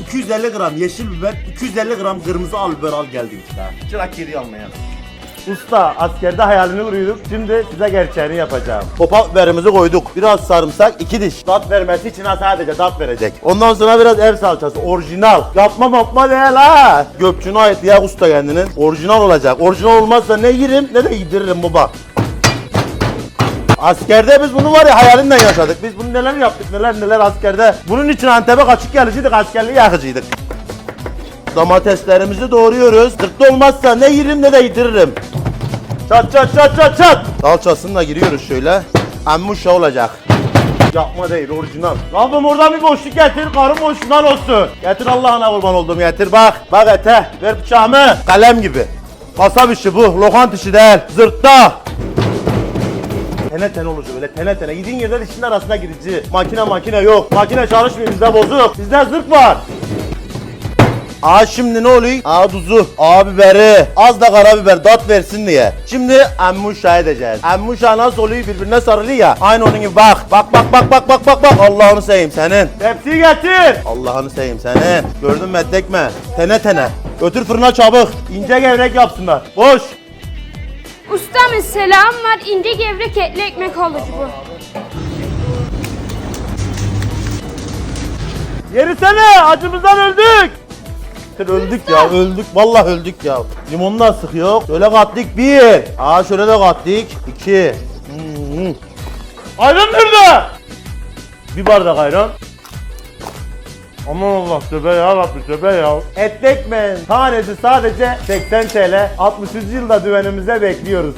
250 gram yeşil biber, 250 gram kırmızı al biber al geldim işte. Çırak geri almaya. Usta askerde hayalini kuruyorduk. Şimdi size gerçeğini yapacağım. Topak biberimizi koyduk. Biraz sarımsak, iki diş. Tat vermesi için ha sadece tat verecek. Ondan sonra biraz ev salçası. Orijinal. Yapma yapma değil ha. Göpçüne ait ya usta kendinin. Orijinal olacak. Orijinal olmazsa ne yerim ne de yediririm baba. Askerde biz bunu var ya hayalinden yaşadık. Biz bunu neler yaptık neler neler askerde. Bunun için Antep'e kaçık gelişiydik askerliği yakıcıydık. Domateslerimizi doğruyoruz. Sırtlı olmazsa ne yerim ne de yediririm. Çat çat çat çat çat. Salçasını giriyoruz şöyle. Emmuşa olacak. Yapma değil orijinal. Rabbim oradan bir boşluk getir karım boşluğundan olsun. Getir Allah'ına kurban oldum getir bak. Bak ete ver bıçağımı. Kalem gibi. Kasap işi bu lokant işi değil. Zırtta. Tene tene olacak öyle tene tene. Yediğin yerde dişin arasına girici. Makine makine yok. Makine çalışmıyor bizde bozuk. Bizde zırk var. Aa şimdi ne oluyor? Aa tuzu, aa biberi, az da karabiber tat versin diye. Şimdi emmuşa edeceğiz. Emmuşa nasıl oluyor birbirine sarılıyor ya. Aynı onun gibi bak. Bak bak bak bak bak bak bak. Allah'ını seveyim senin. Tepsiyi getir. Allah'ını seveyim senin. Gördün mü tekme? Tene tene. Götür fırına çabuk. İnce gevrek yapsınlar. Boş. Ustamın selam var. İnce gevrek etli ekmek olucu bu. Yerisene acımızdan öldük. Öldük ya öldük vallahi öldük ya. Limondan sıkıyor. Şöyle kattık bir. Aa şöyle de kattık. iki. Hmm. Ayran nerede? Bir bardak ayran. Aman Allah tövbe ya Rabbi tövbe ya. Et ekmeğin tanesi sadece 80 TL. 60. yılda düvenimize bekliyoruz.